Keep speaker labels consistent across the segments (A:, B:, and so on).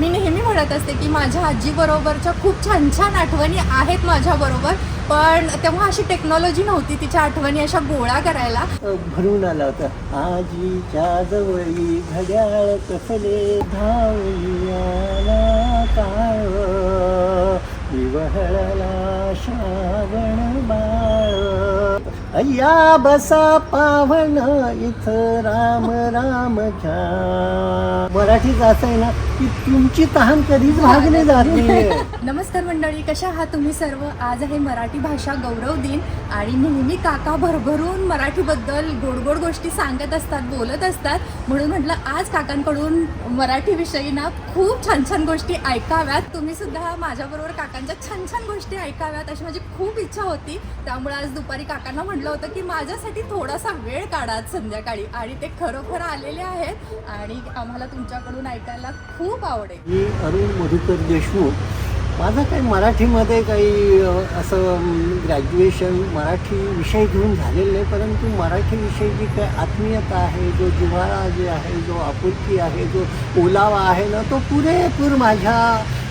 A: मी नेहमी म्हणत असते की माझ्या आजीबरोबरच्या खूप छान छान आठवणी आहेत माझ्याबरोबर पण तेव्हा अशी टेक्नॉलॉजी नव्हती तिच्या आठवणी अशा गोळा करायला.
B: भरून आला होता आजीच्या जवळी घड्याळ कसले धावला काळ विवहळला श्रावण बाळ. अय्या बसा पावन इथं राम राम घ्या मराठीत असं आहे ना की तुमची तहान कधीच भागली जात
A: नमस्कार मंडळी कशा आहात तुम्ही सर्व? आज आहे मराठी भाषा गौरव दिन आणि नेहमी काका भरभरून मराठीबद्दल गोड गोड गोष्टी सांगत असतात बोलत असतात. म्हणून म्हटलं आज काकांकडून मराठी विषयी ना खूप छान छान गोष्टी ऐकाव्यात. तुम्ही सुद्धा माझ्याबरोबर काकांच्या छान छान गोष्टी ऐकाव्यात अशी माझी खूप इच्छा होती. त्यामुळे आज दुपारी काकांना म्हटलं होतं की माझ्यासाठी थोडासा वेळ काढा आज संध्याकाळी. आणि ते खरोखर आलेले आहेत आणि आम्हाला तुमच्याकडून ऐकायला खूप खूप आवडेल.
B: मी अरुण मधुकर देशमुख. माझं काही मराठीमध्ये काही असं ग्रॅज्युएशन मराठी विषय घेऊन झालेलं नाही परंतु मराठीविषयी जी काय आत्मीयता आहे जो जिव्हाळा जे आहे जो आपुलकी आहे जो ओलावा आहे ना तो पुरेपूर माझ्या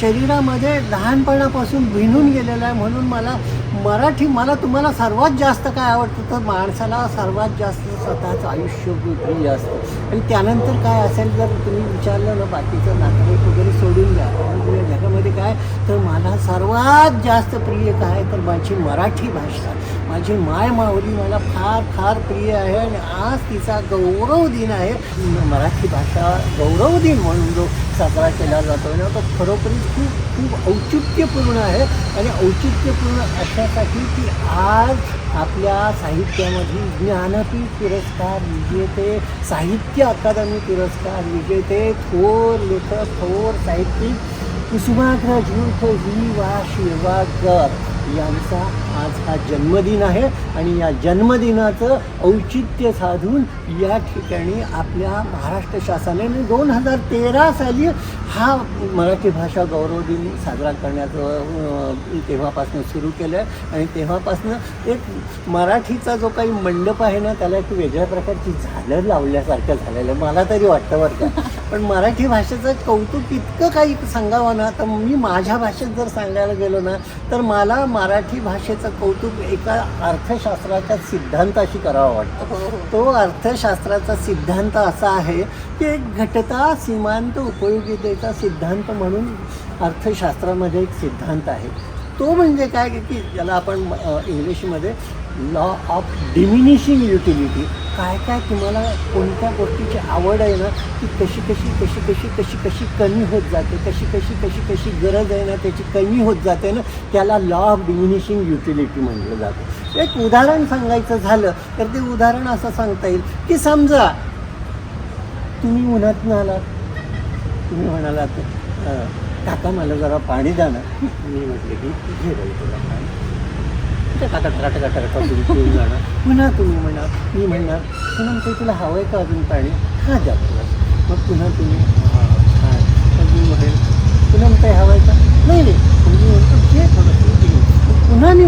B: शरीरामध्ये लहानपणापासून भिनून गेलेला आहे म्हणून मला मराठी मला तुम्हाला सर्वात जास्त काय आवडतं? तर माणसाला सर्वात जास्त स्वतःचं आयुष्य प्रिय असतं. आणि त्यानंतर काय असेल जर तुम्ही विचारलं ना बाकीचं नातेवाईक वगैरे सोडून द्या म्हणजे जगामध्ये काय? तर मला सर्वात जास्त प्रिय काय? तर माझी मराठी भाषा. माझी माय माऊली मला फार फार प्रिय आहे आणि आज तिचा गौरव दिन आहे. मराठी भाषा गौरव दिन म्हणून जो साजरा केला जातो ना तो खरोखरीच खूप खूप औचित्यपूर्ण आहे. आणि औचित्यपूर्ण अशासाठी की आज आपल्या साहित्यामध्ये ज्ञानपीठ पुरस्कार विजेते साहित्य अकादमी पुरस्कार विजेते थोर लेखक थोर साहित्यिक कुसुमाग्रज उर्फ वी वा शिरवाकर यांचा आज हा जन्मदिन आहे आणि या जन्मदिनाचं औचित्य साधून या ठिकाणी आपल्या महाराष्ट्र शासनाने दोन हजार तेरा साली हा मराठी भाषा गौरव दिन साजरा करण्याचं तेव्हापासून सुरू केलं आहे आणि तेव्हापासून एक मराठीचा जो काही मंडप आहे ना त्याला एक वेगळ्या प्रकारची झालं लावल्यासारखं झालेलं आहे. मला तरी वाटतं बरं का. पण मराठी भाषेचं कौतुक इतकं काही सांगावं ना तर मी माझ्या भाषेत जर सांगायला गेलो ना तर मला मराठी भाषेचं कौतुक एका अर्थशास्त्राच्या सिद्धांताशी करावं वाटतं. तो अर्थशास्त्राचा सिद्धांत असा आहे की एक घटता सीमांत उपयोगितेचा सिद्धांत म्हणून अर्थशास्त्रामध्ये एक सिद्धांत आहे. तो म्हणजे काय की ज्याला आपण इंग्लिशमध्ये लॉ ऑफ डिमिनिशिंग युटिलिटी काय काय तुम्हाला कोणत्या गोष्टीची आवड आहे ना ती कशी कशी कशी कशी कशी कशी कमी होत जाते कशी कशी कशी कशी गरज आहे ना त्याची कमी होत जाते ना त्याला लॉ ऑफ डिमिनिशिंग युटिलिटी म्हटलं जातं. एक उदाहरण सांगायचं झालं तर ते उदाहरण असं सांगता येईल की समजा तुम्ही उन्हातून आलात. तुम्ही म्हणालात काका मला जरा पाणी द्या ना. मी म्हटलं की घे तुला पाणी. ते काका पिऊन जाणार पुन्हा तुम्ही म्हणा मी म्हणणार पुन्हा ते तुला हवं आहे का अजून पाणी? हा द्या तुला मग पुन्हा तुम्ही हा मग मी म्हणेल पुन्हा काही हवं आहे का? नाही नाही. तुम्ही म्हणतो घे थोडंसं पुन्हा मी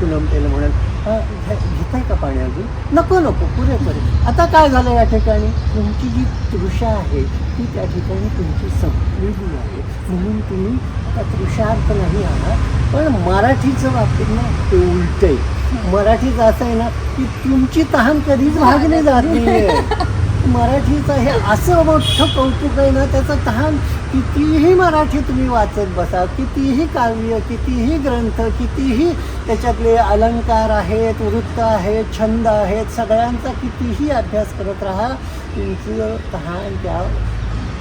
B: पुनमतेला त्याला म्हणाल घेताय का पाणी अजून? नको नको पुरेपूर आता काय झालं या ठिकाणी? तुमची जी तृषा आहे ती त्या ठिकाणी तुमची संपलेली आहे. म्हणून तुम्ही आता तृषार्थ नाही आहात. पण मराठीचं बाबतीत ना ते उलट आहे मराठीचं असं आहे ना की तुमची तहान कधीच भागली जात नाही मराठीचं हे असं मोठं कौतुक आहे ना त्याचं तहान कितीही मराठी तुम्ही वाचत बसा कितीही काव्य कितीही ग्रंथ कितीही त्याच्यातले अलंकार आहेत वृत्त आहेत छंद आहेत सगळ्यांचा कितीही अभ्यास करत राहा तुमचं तहान त्या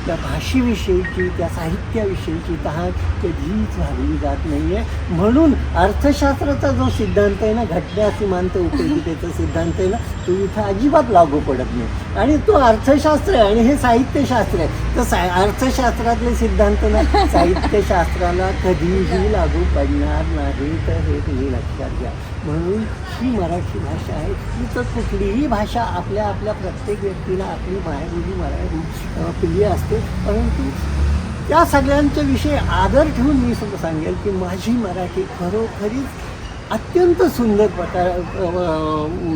B: त्या भाषेविषयीची त्या साहित्याविषयीची तहान कधीच झालेली जात नाही आहे म्हणून अर्थशास्त्राचा जो सिद्धांत आहे ना घटना सीमांत उपयोगितेचा सिद्धांत आहे ना तो इथं अजिबात लागू पडत नाही. आणि तो अर्थशास्त्र आहे आणि हे साहित्यशास्त्र आहे. तर सा अर्थशास्त्रातले सिद्धांत ना साहित्यशास्त्राला कधीही लागू पडणार नाही. तर हे तुम्ही लक्षात घ्या. म्हणून ही मराठी भाषा आहे. ही तर कुठलीही भाषा आपल्या आपल्या प्रत्येक व्यक्तीला आपली मायबोली मराठी प्रिय असते. परंतु त्या सगळ्यांच्या विषयी आदर ठेवून मी सुद्धा सांगेल की माझी मराठी खरोखरीच अत्यंत सुंदर प्रकार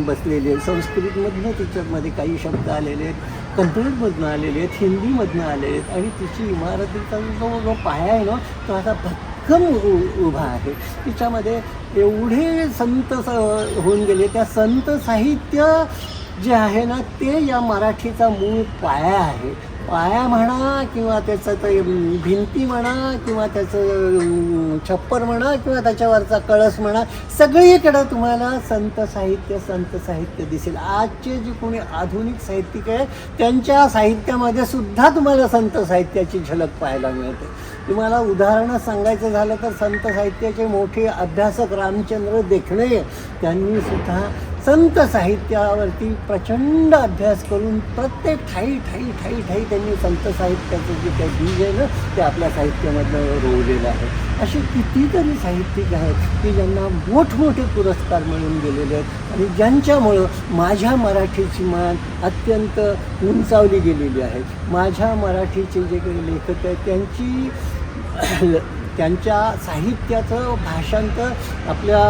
B: बसलेले आहेत. संस्कृतमधनं तिच्यामध्ये काही शब्द आलेले आहेत कन्नडमधनं आलेले आहेत हिंदीमधनं आलेले आहेत. आणि तिची इमारतीचा जो जो पाया आहे ना तो आता भक्कम उ- उभा आहे. तिच्यामध्ये एवढे संत स होऊन गेले. त्या संत साहित्य जे आहे ना ते या मराठीचा मूळ पाया आहे. पाया म्हणा किंवा त्याचं ते भिंती म्हणा किंवा त्याचं छप्पर म्हणा किंवा त्याच्यावरचा कळस म्हणा सगळीकडं तुम्हाला संत साहित्य संत साहित्य दिसेल. आजचे जे कोणी आधुनिक साहित्यिक आहे त्यांच्या साहित्यामध्ये सुद्धा तुम्हाला संत साहित्याची झलक पाहायला मिळते. तुम्हाला उदाहरणं सांगायचं झालं तर संत साहित्याचे मोठे अभ्यासक रामचंद्र देखणे त्यांनी सुद्धा संत साहित्यावरती प्रचंड अभ्यास करून प्रत्येक ठाई ठाई ठाई ठाई त्यांनी संत साहित्याचं जे काही बीज आहे ना ते आपल्या साहित्यामधलं रोवलेलं आहे. असे कितीतरी साहित्यिक आहेत की ज्यांना मोठमोठे पुरस्कार मिळून गेलेले आहेत आणि ज्यांच्यामुळं माझ्या मराठीची मान अत्यंत उंचावली गेलेली आहे. माझ्या मराठीचे जे काही लेखक आहेत त्यांची त्यांच्या साहित्याचं भाषांतर आपल्या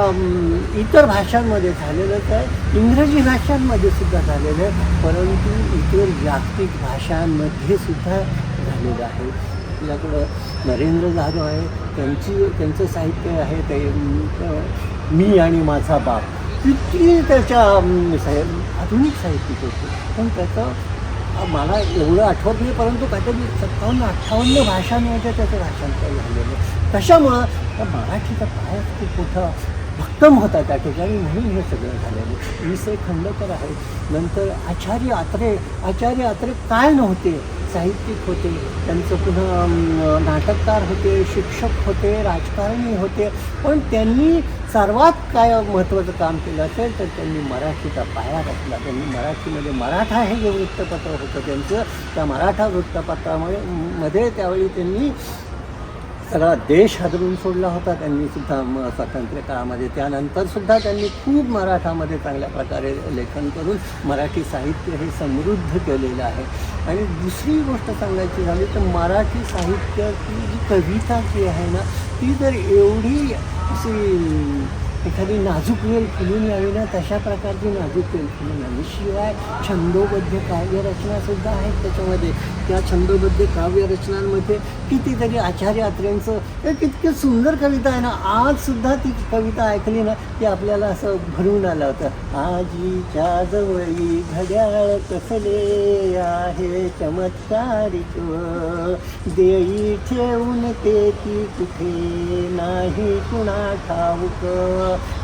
B: इतर भाषांमध्ये झालेलंच आहे. इंग्रजी भाषांमध्ये सुद्धा झालेलं आहे. परंतु इतर जागतिक भाषांमध्ये सुद्धा झालेलं आहे. आपल्याकडं नरेंद्र जाधव आहे. त्यांची त्यांचं साहित्य आहे ते मी आणि माझा बाप. किती त्याच्या साहे- आधुनिक साहित्यिक होते. पण त्याचं मला एवढं आठवत नाही परंतु काहीतरी सत्तावन्न अठ्ठावन्न भाषांमध्ये त्याचं भाषांतर झालेलं आहे. कशामुळं? तर मराठीचा काय खूप कुठं उत्तम होता त्या ठिकाणी म्हणून हे सगळं झालेलं. विषय खंडकर आहेत नंतर आचार्य आत्रे आचार्य आत्रे काय नव्हते? साहित्यिक होते. त्यांचं पुन्हा नाटककार होते शिक्षक होते राजकारणी होते. पण त्यांनी सर्वात काय महत्त्वाचं काम केलं असेल तर त्यांनी मराठीचा पाया घातला. त्यांनी मराठीमध्ये मराठा हे जे वृत्तपत्र होतं त्यांचं त्या मराठा वृत्तपत्रामुळे मध्ये त्यावेळी त्यांनी सगळा देश हादरून सोडला होता. त्यांनी सुद्धा म स्वातंत्र्य काळामध्ये त्यानंतर सुद्धा त्यांनी खूप मराठामध्ये चांगल्या प्रकारे लेखन करून मराठी साहित्य हे समृद्ध केलेलं आहे. आणि दुसरी गोष्ट सांगायची झाली तर मराठी साहित्याची जी कविता जी आहे ना ती जर एवढी अशी एखादी नाजूक वेल फुलून यावी ना तशा प्रकारची नाजूक वेल फुलून यावी. शिवाय छंदोबद्ध काव्यरचनासुद्धा आहेत त्याच्यामध्ये. त्या छंदोबद्ध काव्यरचनांमध्ये कितीतरी आचार्य अत्र्यांचं एक इतकं सुंदर कविता आहे ना आजसुद्धा ती कविता ऐकली ना की आपल्याला असं भरून आलं होतं. आजीच्या जवळी घड्याळ कसले आहे चमत्कारिक. देई ठेवून ते ती कुठे नाही कुणा ठाऊक.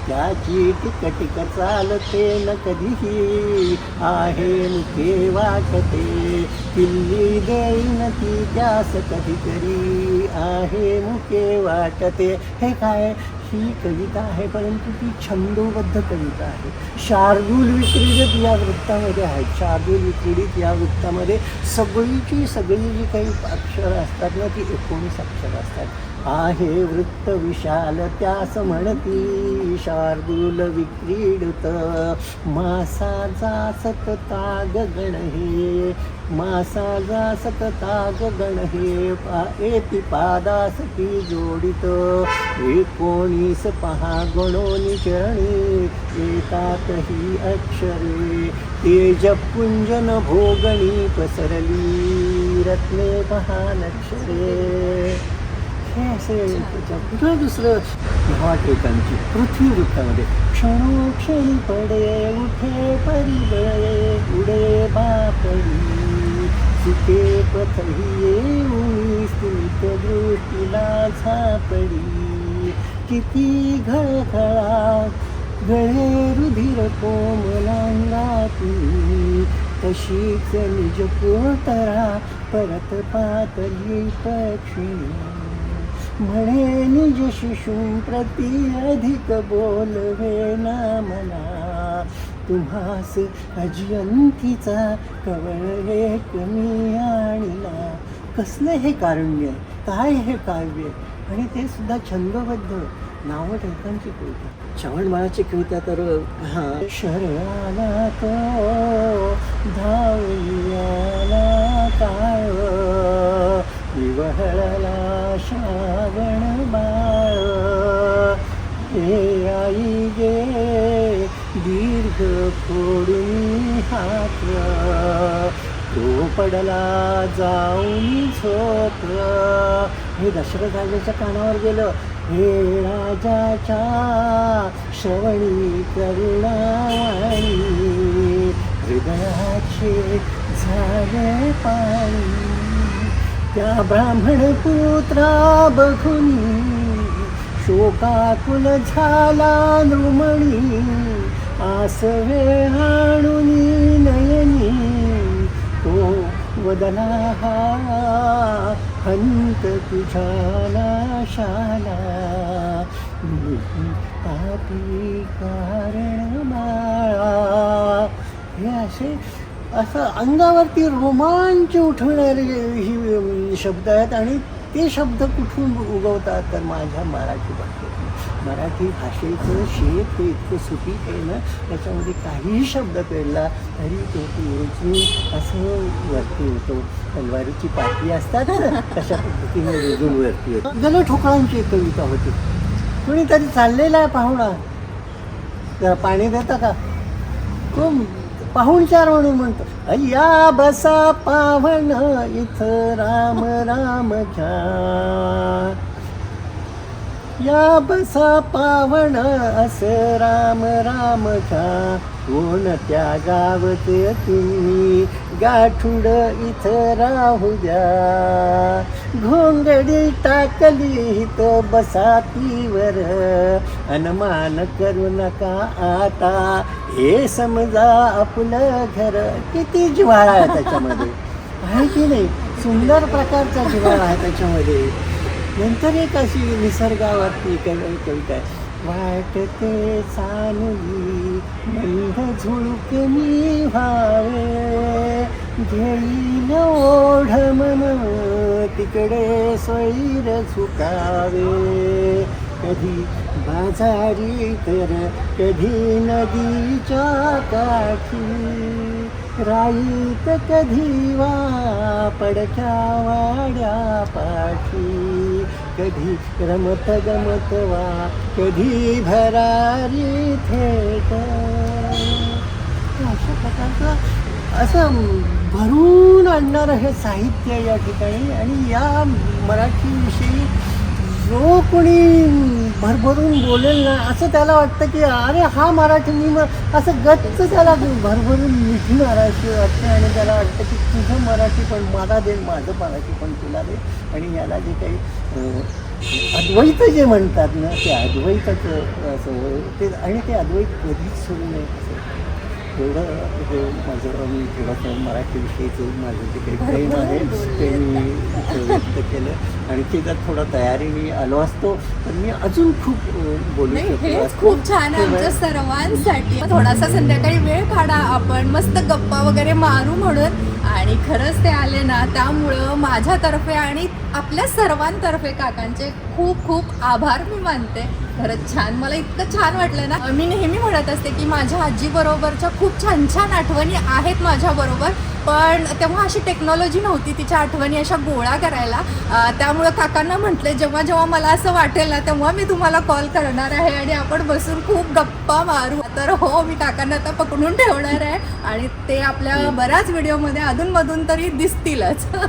B: त्याची टिकटिक चालते न कधीही. आहे मुखे वाटते किल्ली देईन ती त्यास कधीतरी. आहे मुके वाटते हे काय? ही कविता आहे परंतु ती छंदोबद्ध कविता आहे. शार्दूल विक्रीडित या वृत्तामध्ये आहे. शार्दूल विक्रीडित या वृत्तामध्ये सगळीची सगळी जी काही अक्षरं असतात ना ती एकोणीस अक्षरं असतात. आहे वृत्त विशाल त्यास म्हणती शार्दूल विक्रीडत. मासाचा सतता गगण हे मासाचा सतता गगण हे पा एती पादासती जोडित. एकोणीस पहा गणोनी चरणी येतात ही अक्षरे तेजपुंजन भोगणी पसरली रत्ने पहा नक्षरे. हे असे त्याच्या दुसरं ह्या टेकांची पृथ्वी वृत्तामध्ये क्षणोक्षणी पडे उठे परिबळे उडे बापडी सुके पथही येऊन स्थित दृष्टीला झापडी किती घळघळा गळे रुधिर कोमलांगातून। तशीच निज पोतरा परत पातली पक्षी। म्हणे निज शिशूं प्रती अधिक बोलवे ना मला. तुम्हास अजियंतीचा कवळे कमी आणला. कसलं हे कारुण्य? काय हे काव्य? आणि ते सुद्धा छंदबद्ध. नावं ठिकाणची कविता. श्रवणबाळाची कविता तर हां. शरणाला तो धावल्याला काळ. विवहळला श्रावण बाळ. हे आई गे दीर्घ फोडून हात. तो पडला जाऊन झोप. हे दशरथ राजाच्या कानावर गेलं. हे राजाच्या श्रवणी करुणावाणी. हृदयाचे झाले पाणी. त्या ब्राह्मण पुत्रा बघुनी शोकाकुल झाला नृमणी. आसवे आणून नयनी तो वदना हा हंत तुझा नाशाला पापी कारण माळा हे असे असं अंगावरती रोमांच उठवणारे ही शब्द आहेत आणि ते शब्द कुठून उगवतात तर माझ्या मराठी भाषेत. मराठी भाषेचं शेत हे इतकं सुपीक आहे ना त्याच्यामध्ये काहीही शब्द पेरला तरी तो रुजून असं वरती होतो. तलवारीची पाठी असतात ना तशा पद्धतीने रुजून वरती येतो गल ठोकळांची एक कविता होती. कोणीतरी चाललेला आहे पाहुणा. जरा पाणी देता का? तो पाहुणचार म्हणून म्हणतो. अय्या बसा पावन इथं राम राम घ्या. या बसा पावन असं राम राम घ्या. कोण त्या गावत तुम्ही? गाठुड इथं राहू द्या घोंगडी टाकली इथं बसा तीवर. अनुमान करू नका आता. हे समजा आपलं घर. किती जिव्हाळा आहे त्याच्यामध्ये? आहे की नाही? सुंदर प्रकारचा जिव्हाळा आहे त्याच्यामध्ये. नंतर एक अशी निसर्गावरती कविता आहे. वाटते चालली मंद झुळक मी व्हावे. घेईल ओढ मन तिकडे स्वैर झुकावे. कधी बाजारी तर कधी नदीच्या काठी. राईत कधी वा पडक्या वाड्या पाठी. कधी रमत गमत वा कधी भरारी थेट. अशा प्रकारचं असं भरून आणणारं हे साहित्य या ठिकाणी आणि या मराठीविषयी जो कोणी भरभरून बोलेल ना असं त्याला वाटतं की अरे हा मराठी मी मग असं गच्च त्याला भरभरून मिठी मारायची वाटते आणि त्याला वाटतं की तुझं मराठी पण मला दे माझं मराठी पण तुला दे. आणि याला जे काही अद्वैत जे म्हणतात ना ते अद्वैताचं असं ते आणि ते अद्वैत कधीच सुरू नये असं एवढं हे माझं मी थोडंसं मराठीविषयीचं माझं जे काही प्रेम आहे ते मी व्यक्त केलं. आणि त्याच्यात थोडं तयारीने आलो असतो तर मी अजून खूप बोलू असतो.
A: खूप छान आहे आमच्या सर्वांसाठी. थोडासा संध्याकाळी वेळ काढा आपण. मस्त गप्पा वगैरे मारू म्हणून. आणि खरंच ते आले ना त्यामुळं माझ्यातर्फे आणि आपल्या सर्वांतर्फे काकांचे खूप खूप आभार मी मानते. खरंच छान. मला इतकं छान वाटलं ना. मी नेहमी म्हणत असते की माझ्या आजीबरोबरच्या खूप छान छान आठवणी आहेत माझ्याबरोबर. पण तेव्हा अशी टेक्नॉलॉजी नव्हती तिच्या आठवणी अशा गोळा करायला. त्यामुळं काकांना म्हटलं जेव्हा जेव्हा मला असं वाटेल ना तेव्हा मी तुम्हाला कॉल करणार आहे आणि आपण बसून खूप गप्पा मारू. तर हो मी काकांना आता पकडून ठेवणार आहे आणि ते आपल्या बऱ्याच व्हिडिओमध्ये अधूनमधून तरी दिसतीलच.